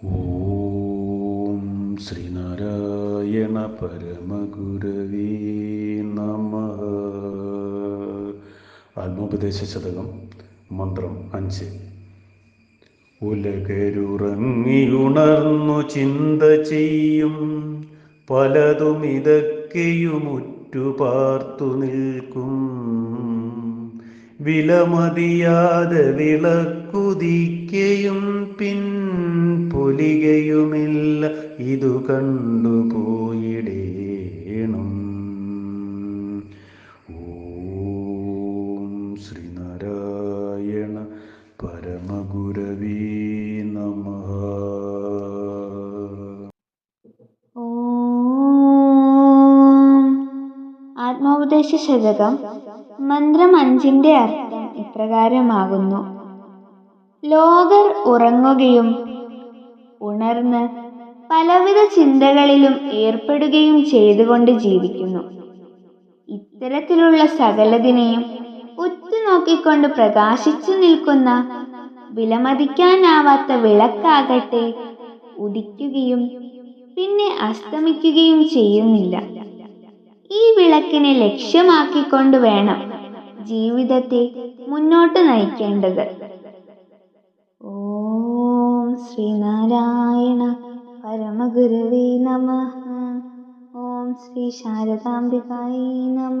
ഓം ശ്രീനാരായണ പരമഗുരവീ നമ. ആത്മോപദേശ ശതകം മന്ത്രം അഞ്ച്. ഉലകരുറങ്ങിയുണർന്നു ചിന്ത ചെയ്യും പലതും ഇതൊക്കെയുമുറ്റു പാർത്തു നിൽക്കും. വിലമതിയാതെ വിളക്കുതിക്കയും പിൻ പൊലികയുമില്ല. ഇതു കണ്ടുപോയിടേണം ഓം ശ്രീനാരായണ പരമഗുരവീ നമ. ആത്മോപദേശ ശതകം മന്ത്രം അഞ്ചിന്റെ അർത്ഥം ഇപ്രകാരമാകുന്നു. ലോകർ ഉറങ്ങുകയും ഉണർന്ന് പലവിധ ചിന്തകളിലും ഏർപ്പെടുകയും ചെയ്തുകൊണ്ട് ജീവിക്കുന്നു. ഇത്തരത്തിലുള്ള സകലതിനെയും ഉറ്റുനോക്കിക്കൊണ്ട് പ്രകാശിച്ചു നിൽക്കുന്ന വിലമതിക്കാനാവാത്ത വിളക്കാകട്ടെ ഉദിക്കുകയും പിന്നെ അസ്തമിക്കുകയും ചെയ്യുന്നില്ല. വിളക്കിനെ ലക്ഷ്യമാക്കിക്കൊണ്ട് വേണം ജീവിതത്തെ മുന്നോട്ട് നയിക്കേണ്ടത്. ഓം ശ്രീനാരായണ പരമഗുരുവേ നമ. ഓം ശ്രീ ശാരദാംബികായി നമ.